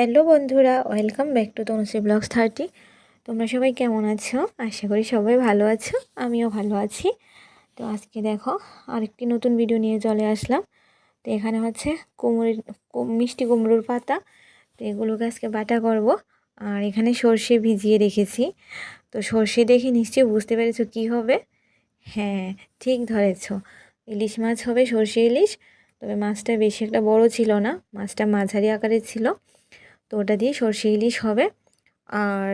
Hello বন্ধুরা, welcome back to Tanushree vlogs thirty. তোমরা সবাই কেমন আছো? আশা করি সবাই ভালো আছো, আমিও ভালো আছি। তো আজকে দেখো, আরেকটি নতুন ভিডিও নিয়ে চলে আসলাম। তো এখানে হচ্ছে কুমড়ির মিষ্টি কুমড়োর পাতা। তো এগুলোকে আজকে বাটা করব। আর এখানে সর্ষে ভিজিয়ে রেখেছি। তো সর্ষে দেখে নিশ্চয়ই বুঝতে পেরেছ কি হবে? হ্যাঁ ঠিক ধরেছো। ইলিশ মাছ হবে সর্ষে ইলিশ, তবে মাছটা বেশি একটা বড় ছিল না, মাছটা মাঝারি আকারের ছিল। তো ওটা দিয়ে সর্ষে ইলিশ হবে। আর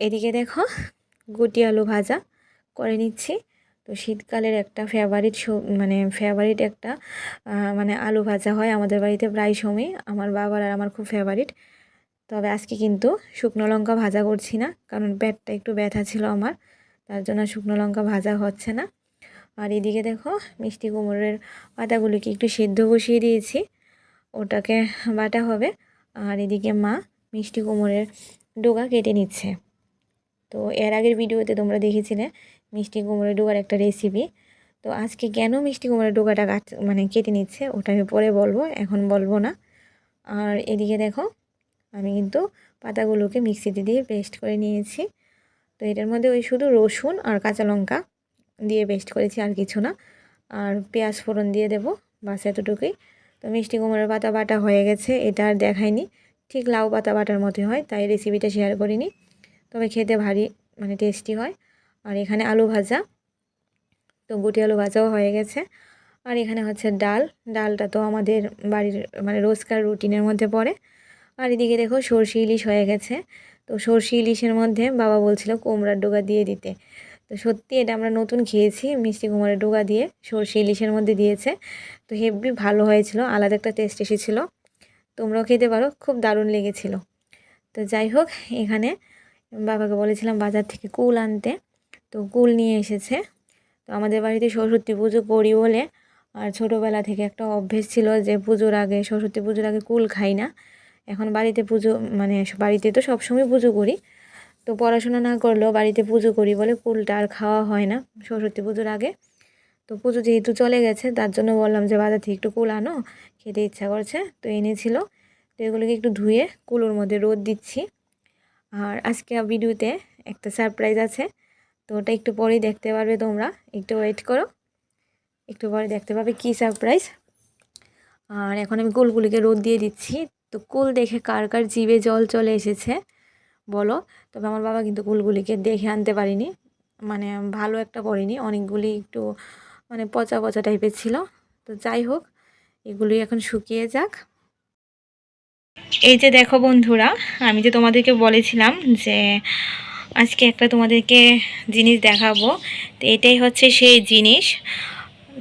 এদিকে দেখো গুটি আলু ভাজা করে নিচ্ছি। তো শীতকালের একটা ফেভারিট মানে ফেভারিট একটা মানে আলু ভাজা হয় আমাদের বাড়িতে প্রায় সময়। আমার বাবার আর আমার খুব ফেভারিট তবে আজকে কিন্তু শুকনো লঙ্কা ভাজা করছি না, কারণ পেটটা একটু ব্যথা ছিল আমার, তার জন্য শুকনো লঙ্কা ভাজা হচ্ছে না। আর এদিকে দেখো মিষ্টি কুমড়োর পাতাগুলিকে একটু সেদ্ধ বসিয়ে দিয়েছি। ওটাকে বাটা হবে। আর এদিকে মা মিষ্টি কুমড়োর ডোগা কেটে নিচ্ছে। তো এর আগের ভিডিওতে তোমরা দেখেছিলে মিষ্টি কুমড়োর ডোগার একটা রেসিপি তো আজকে কেন মিষ্টি কুমড়োর ডোগাটা কাট মানে কেটে নিচ্ছে ওটা আমি পরে বলব, এখন বলব না। আর এদিকে দেখো, আমি কিন্তু পাতাগুলোকে মিক্সিতে দিয়ে পেস্ট করে নিয়েছি। তো এটার মধ্যে ওই শুধু রসুন আর কাঁচা লঙ্কা দিয়ে পেস্ট করেছি আর কিছু না। আর পেঁয়াজ ফোড়ন দিয়ে দেবো, বাস এতটুকুই। তো মিষ্টি কুমড়োর পাতা বাটা হয়ে গেছে, এটা আর দেখাইনি। ঠিক লাউ পাতা বাটার মতো হয়, তাই রেসিপিটা শেয়ার করিনি। তবে খেতে ভারী মানে টেস্টি হয়। আর এখানে আলু ভাজা, তো গুটি আলু ভাজাও হয়ে গেছে। আর এখানে হচ্ছে ডাল, ডালটা তো আমাদের বাড়ির মানে রোজকার রুটিনের মধ্যে পড়ে। আর এদিকে দেখো সর্ষে ইলিশ হয়ে গেছে, তো সর্ষে ইলিশের মধ্যে বাবা বলছিল কুমড়ার ডোগা দিয়ে দিতে। তো সত্যি এটা আমরা নতুন খেয়েছি, মিষ্টি কুমড়ের ডোগা দিয়ে। সর্ষে ইলিশের মধ্যে দিয়েছে। তো হেভি ভালো হয়েছিল, আলাদা একটা টেস্ট এসেছিল। তোমরাও খেতে পারো, খুব দারুণ লেগেছিল। তো যাই হোক, এখানে বাবাকে বলেছিলাম বাজার থেকে কুল আনতে। তো কুল নিয়ে এসেছে। তো আমাদের বাড়িতে সরস্বতী পুজো করি বলে আর ছোটোবেলা থেকে একটা অভ্যেস ছিল যে পুজোর আগে, সরস্বতী পুজোর আগে কুল খাই না। এখন বাড়িতে পুজো মানে বাড়িতে তো সবসময় পুজো করি। তো পড়াশোনা না করলেও বাড়িতে পুজো করি বলে কুলটা আর খাওয়া হয় না সরস্বতী পুজোর আগে। তো পুজো যেহেতু চলে গেছে, তার জন্য বললাম যে বাজার থেকে একটু কুল আনো, খেতে ইচ্ছা করছে, তো এনেছিল। তো এগুলোকে একটু ধুয়ে কুলোর মধ্যে রোদ দিচ্ছি। আর আজকে ভিডিওতে একটা সারপ্রাইজ আছে, তো ওটা একটু পরেই দেখতে পারবে তোমরা। একটু ওয়েট করো, একটু পরে দেখতে পাবে কী সারপ্রাইজ। আর এখন আমি কুলগুলিকে রোদ দিয়ে দিচ্ছি। তো কুল দেখে কার কার জিভে জল চলে এসেছে বলো। তবে আমার বাবা কিন্তু কুলগুলিকে দেখে আনতে পারিনি। মানে ভালো একটা করিনি। অনেকগুলি একটু মানে পচা পচা টাইপের ছিল। তো যাই হোক, এগুলি এখন শুকিয়ে যাক। এই যে দেখো বন্ধুরা, আমি যে তোমাদেরকে বলেছিলাম যে আজকে একটা তোমাদেরকে জিনিস দেখাবো। তো এটাই হচ্ছে সেই জিনিস।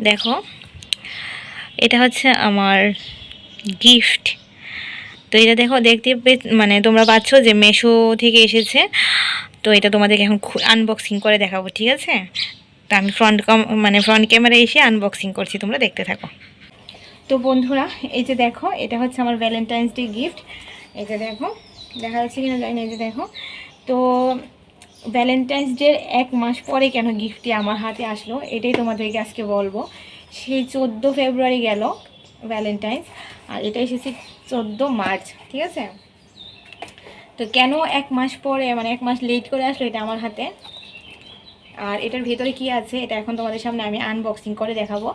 দেখো, এটা হচ্ছে আমার গিফট। তো এটা দেখো, দেখতে মানে তোমরা পাচ্ছ যে মেশো থেকে এসেছে। তো এটা তোমাদেরকে এখন আনবক্সিং করে দেখাবো, ঠিক আছে? তো আমি ফ্রন্ট মানে ফ্রন্ট ক্যামেরা এসে আনবক্সিং করছি, তোমরা দেখতে থাকো। তো বন্ধুরা, এই যে দেখো, এটা হচ্ছে আমার ভ্যালেন্টাইন্স ডে গিফট এই যে দেখো, দেখা যাচ্ছে কিনা জানি এই যে দেখো। তো ভ্যালেন্টাইন্স ডের এক মাস পরে কেন গিফটটি আমার হাতে আসলো, এটাই তোমাদেরকে আজকে বলব। সেই চোদ্দ ফেব্রুয়ারি গেল ভ্যালেন্টাইন্স আর এটা এসেছে চোদ্দ মার্চ, ঠিক আছে? তো কেন এক মাস পরে মানে এক মাস লেট করে আসলো এটা আমার হাতে? আর এটার ভেতরে কি আছে, এটা এখন তোমাদের সামনে আমি আনবক্সিং করে দেখাবো।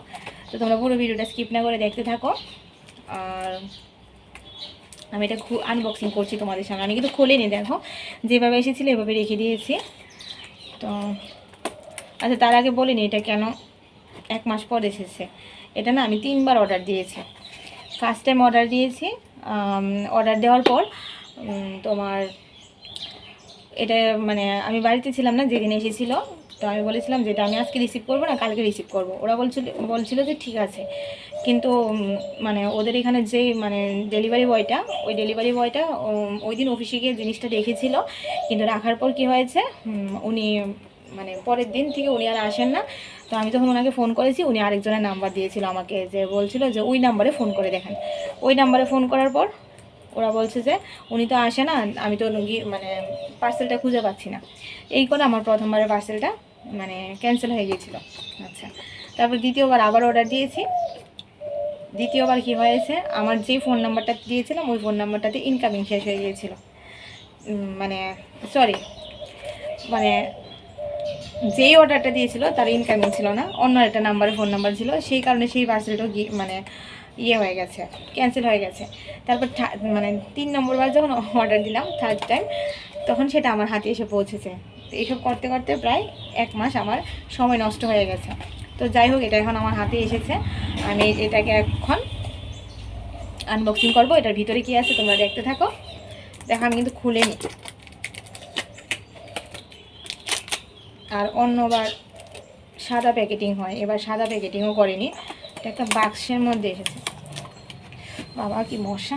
তো তোমরা পুরো ভিডিওটা স্কিপ না করে দেখতে থাকো। আর আমি এটা আনবক্সিং করছি তোমাদের সামনে। আমি কিন্তু খুলিনি, দেখো। যেভাবে এসেছিল এভাবে রেখে দিয়েছি। তো আচ্ছা তার আগে বলিনি এটা কেন এক মাস পর এসেছে। এটা না আমি তিনবার অর্ডার দিয়েছি। ফার্স্ট টাইম অর্ডার দিয়েছি অর্ডার দেওয়ার পর তোমার এটা মানে আমি বাড়িতে ছিলাম না, যেদিন এসেছিল, তো আমি বলেছিলাম যে এটা আমি আজকে রিসিভ করব না, কালকে রিসিভ করব। ওরা বলছিল বলছিল যে ঠিক আছে। কিন্তু মানে ওদের এখানে যে মানে ডেলিভারি বয়টা ওই ডেলিভারি বয়টা ওই দিন অফিসে গিয়ে জিনিসটা রেখেছিল কিন্তু রাখার পর কি হয়েছে উনি মানে পরের দিন থেকে উনি আর আসেন না। তো আমি তখন ওনাকে ফোন করেছি, উনি আরেকজনের নাম্বার দিয়েছিল আমাকে, যে বলছিল যে ওই নাম্বারে ফোন করে দেখেন। ওই নাম্বারে ফোন করার পর ওরা বলছে যে উনি তো আসে না, আমি তো মানে পার্সেলটা খুঁজে পাচ্ছি না। এই করে আমার প্রথমবারের পার্সেলটা মানে ক্যান্সেল হয়ে গিয়েছিল। আচ্ছা তারপর দ্বিতীয়বার আবার অর্ডার দিয়েছি। দ্বিতীয়বার কি হয়েছে, আমার যে ফোন নাম্বারটা দিয়েছিলাম, ওই ফোন নাম্বারটাতে ইনকামিং শেষ হয়ে গিয়েছিল। মানে সরি মানে যেই অর্ডারটা দিয়েছিল তার ইনকামিং ছিল না, অন্য একটা নাম্বারে ফোন নাম্বার ছিল, সেই কারণে সেই পার্সেলটাও গিয়ে মানে ইয়ে হয়ে গেছে ক্যান্সেল হয়ে গেছে। তারপর মানে তিন নম্বর বার যখন অর্ডার দিলাম থার্ড টাইম তখন সেটা আমার হাতে এসে পৌঁছেছে। এইসব করতে করতে প্রায় এক মাস আমার সময় নষ্ট হয়ে গেছে। তো যাই হোক, এটা এখন আমার হাতে এসেছে। আমি এটাকে এখন আনবক্সিং করব। এটার ভিতরে কি আছে তোমরা দেখতে থাকো। দেখো, আমি কিন্তু খুলে নিই। আর অন্যবার সাদা প্যাকেটিং হয়। এবার সাদা প্যাকেটিংও করেনি। এটা একটা বাক্সের মধ্যে এসেছে। বাবা, কি মশা।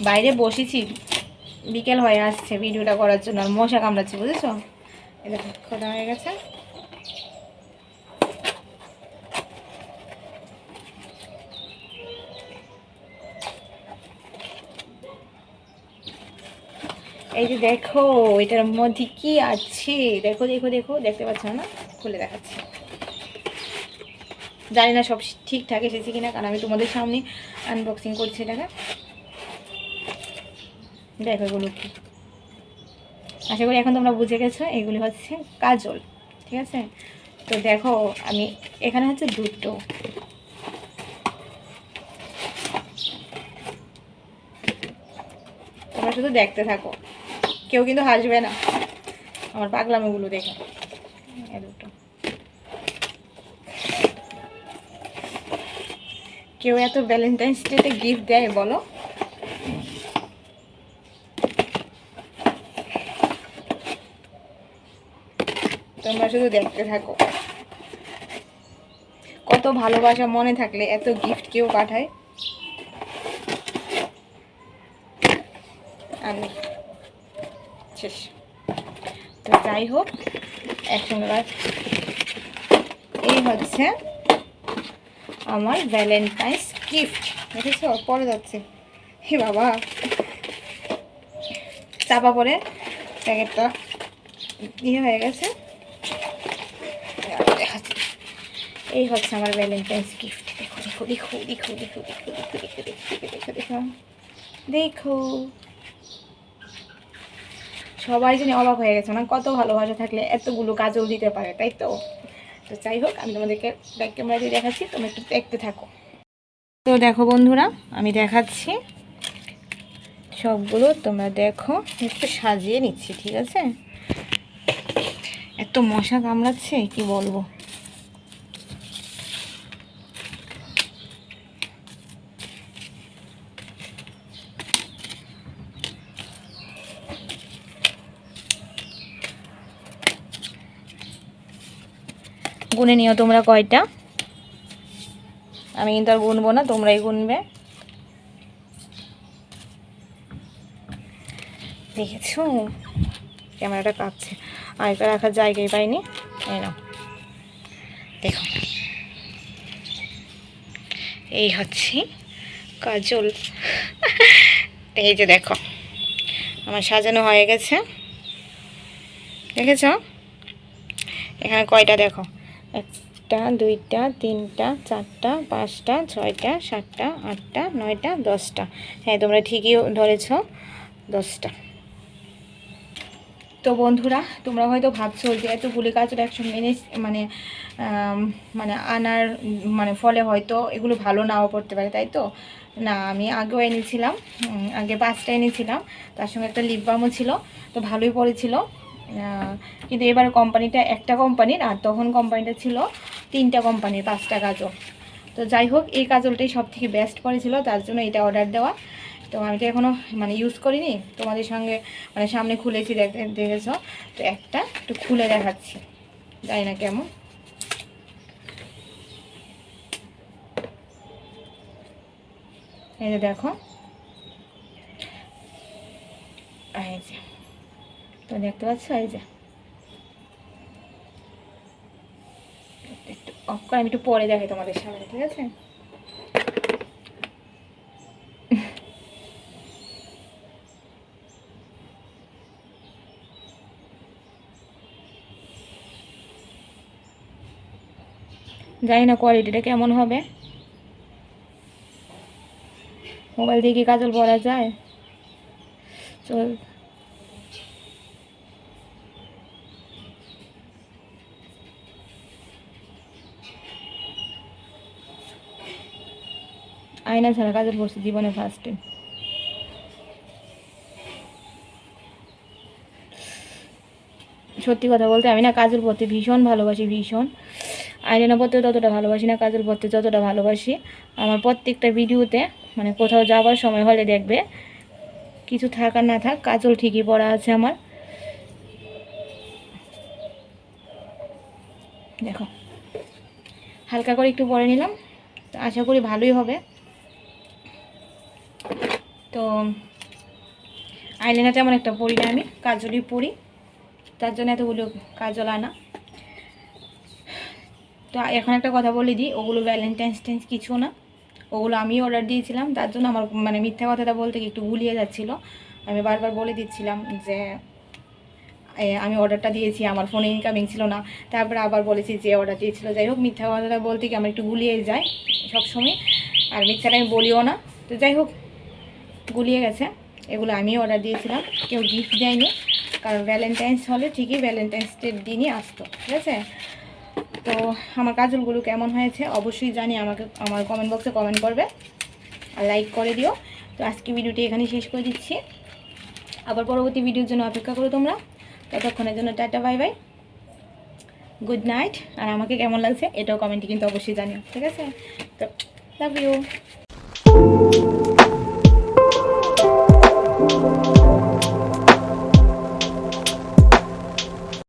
বাইরে বসেছি। বিকেল হয়ে আসছে ভিডিওটা করার জন্য। আর মশা কামড়াচ্ছে, বুঝেছ? এটা খোলা হয়ে গেছে। এই যে দেখো, এটার মধ্যে কি আছে? দেখো দেখো দেখো, দেখতে পাচ্ছ না? খুলে দেখাচ্ছি। জানি না সব ঠিকঠাক এসেছে কিনা, কারণ আমি তোমাদের সামনে আনবক্সিং করছি এটাকে দেখো এগুলো কি। আশা করি এখন তোমরা বুঝে গেছো, এগুলি হচ্ছে কাজল, ঠিক আছে? তো দেখো, আমি এখানে হচ্ছে দুটো। তোমরা শুধু দেখতে থাকো। কেউ কিন্তু হাসবে না। আমার পাগলামিগুলো দেখে। কেউ এত ভ্যালেন্টাইন্স ডেতে গিফট দেয় বলো? তোমরা শুধু দেখতে থাকো। কত ভালোবাসা মনে থাকলে এত গিফট কেউ পাঠায়? আমি শেষ তো যাই হোক এখন এই হচ্ছে আমার ভ্যালেন্টাইন্স গিফট দেখেছ পরে যাচ্ছে হে বাবা চাপা পরে প্যাকেটটা ইয়ে হয়ে গেছে এই হচ্ছে আমার ভ্যালেন্টাইন্স গিফট দেখো দেখো দেখো দেখো দেখো দেখো দেখো দেখো দেখো দেখো দেখো দেখো সবাই জানি অবাক হয়ে গেছে না কত ভালোবাসা থাকলে এতগুলো কাজল দিতে পারে, তাই তো? তো যাই হোক, আমি তোমাদেরকে ব্যাক ক্যামেরা দিয়ে দেখাচ্ছি, তোমরা একটু দেখতে থাকো। তো দেখো বন্ধুরা, আমি দেখাচ্ছি। সবগুলো তোমরা দেখো, একটু সাজিয়ে নিচ্ছি, ঠিক আছে? এত মশা কামড়াচ্ছে, কি বলব? গুনে নিও তোমরা কয়টা? আমি কিন্তু আর গুনবো না, তোমরাই গুনবে। দেখেছ? ক্যামেরাটা কাঁপছে। আর রাখার জায়গায় পাইনি। এই দেখো। এই হচ্ছে কাজল। এই যে দেখো, আমার সাজানো হয়ে গেছে। দেখেছ? এখানে কয়টা দেখো? একটা, দুইটা, তিনটা, চারটা, পাঁচটা, ছয়টা, সাতটা, আটটা, নয়টা, দশটা। হ্যাঁ তোমরা ঠিকই ধরেছ, দশটা। তো বন্ধুরা, তোমরা হয়তো ভাবছ যে এত গুলি কাজটা একসঙ্গে এনে মানে মানে আনার মানে ফলে হয়তো এগুলো ভালো নাও পড়তে পারে, তাই তো? না, আমি আগেও এনেছিলাম আগে পাঁচটা এনেছিলাম, তার সঙ্গে একটা লিপ বামও ছিল, তো ভালোই পড়েছিল। কিন্তু এবার কোম্পানিটা একটা কোম্পানির আর তখন কোম্পানিটা ছিল তিনটা কোম্পানির পাঁচটা কাজল। তো যাই হোক, এই কাজলটাই সব থেকে বেস্ট পড়েছিল তার জন্য এটা অর্ডার দেওয়া। তো আমি তো এখনও মানে ইউজ করিনি, তোমাদের সঙ্গে মানে সামনে খুলেছি দেখেছ? তো একটা একটু খুলে দেখাচ্ছি, জানি না কেমন। এই যে দেখো। এই যে। তো দেখতে পাচ্ছ এই যে। একটু অফ করে, আমি একটু পরে দেখাই তোমাদের সামনে, ঠিক আছে? জানি না কোয়ালিটিটা কেমন হবে। মোবাইল দিয়ে কি কাজল পরা যায়? চল। আয়না ছাড়া কাজল পড়ছি জীবনে ফার্স্ট সত্যি কথা বলতে আমি না কাজল পরতে ভীষণ ভালোবাসি, ভীষণ। আইলাইনার পরতে ততটা ভালোবাসি না কাজল পরতে যতটা ভালোবাসি। আমার প্রত্যেকটা ভিডিওতে মানে কোথাও যাওয়ার সময় হলে দেখবে, কিছু থাক না থাক, কাজল ঠিকই পরা আছে আমার। দেখো, হালকা করে একটু পরে নিলাম। আশা করি ভালোই হবে। তো আইলাইনার তেমন একটা পরি না আমি, কাজলই পরি। তার জন্য এতগুলো কাজল আনা। তো এখন একটা কথা বলে দিই, ওগুলো ভ্যালেন্টাইন্স টেন্স কিছু না। ওগুলো আমি অর্ডার দিয়েছিলাম, তার জন্য আমার মানে মিথ্যা কথাটা বলতে একটু গুলিয়ে যাচ্ছিল। আমি বারবার বলে দিচ্ছিলাম যে আমি অর্ডারটা দিয়েছি, আমার ফোনে ইনকামিং ছিল না। তারপরে আবার বলেছি যে অর্ডার দিয়েছিল। যাই হোক, মিথ্যা কথাটা বলতে গিয়ে আমার একটু গুলিয়ে যায় সবসময়। আর মিথ্যাটা আমি বলিও না। তো যাই হোক গুলিয়ে গেছে। এগুলো আমি অর্ডার দিয়েছিলাম। কেউ গিফট দেয়নি। কারণ ভ্যালেন্টাইন্স হলে ঠিকই ভ্যালেন্টাইন্স ডের দিনই আসতো, ঠিক আছে? তো আমার কাজলগুলো কেমন হয়েছে অবশ্যই জানি, আমাকে, আমার কমেন্ট বক্সে কমেন্ট করবে আর লাইক করে দিও। তো আজকে ভিডিওটি এখানে শেষ করে দিচ্ছি। আবার পরবর্তী ভিডিওর জন্য অপেক্ষা করো তোমরা। ততক্ষণের জন্য tata bye bye good night আর আমাকে কেমন লাগছে এটাও কমেন্টে কিন্তু অবশ্যই জানিও, ঠিক আছে? তো লাভ ইউ